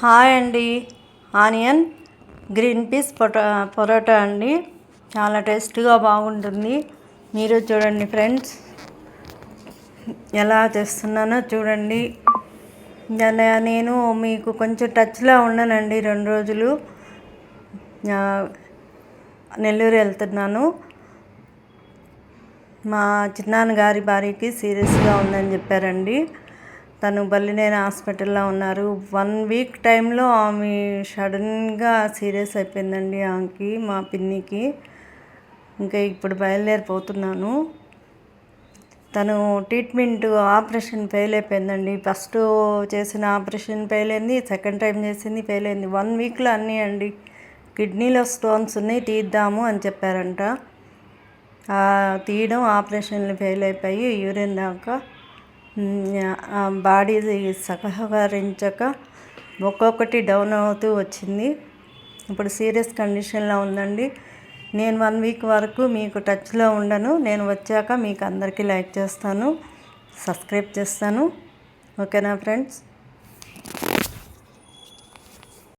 Hi అండి. Onion green peas పొటా పొరోటా అండి. చాలా టేస్ట్గా బాగుంటుంది. మీరు చూడండి ఫ్రెండ్స్. ఎలా చేస్తున్నానో చూడండి. నేను మీకు కొంచెం టచ్లో ఉన్నానండి రెండు రోజులు. నెల్లూరు వెళ్తున్నాను. మా చిన్నాన్నగారి భార్యకి సీరియస్గా ఉందని చెప్పారండి. తను బల్లినేని హాస్పిటల్లో ఉన్నారు. వన్ వీక్ టైంలో ఆమె సడన్గా సీరియస్ అయిపోయిందండి ఆమెకి మా పిన్నికి. ఇంకా ఇప్పుడు బయలుదేరిపోతున్నాను. తను ట్రీట్మెంట్ ఆపరేషన్ ఫెయిల్ అయిపోయిందండి. ఫస్ట్ చేసిన ఆపరేషన్ ఫెయిల్ అయింది సెకండ్ టైం చేసింది ఫెయిల్ అయింది. వన్ వీక్లో అన్నీ అండి. కిడ్నీలో స్టోన్స్ ఉన్నాయి తీద్దాము అని చెప్పారంట. తీయడం ఆపరేషన్లు ఫెయిల్ అయిపోయి యూరిన్ దాకా బాడీ సహకరించక ఒక్కొక్కటి డౌన్ అవుతూ వచ్చింది. ఇప్పుడు సీరియస్ కండిషన్లో ఉందండి. నేను వన్ వీక్ వరకు మీకు టచ్లో ఉండను. నేను వచ్చాక మీకు అందరికీ లైక్ చేస్తాను. సబ్స్క్రైబ్ చేస్తాను. ఓకేనా ఫ్రెండ్స్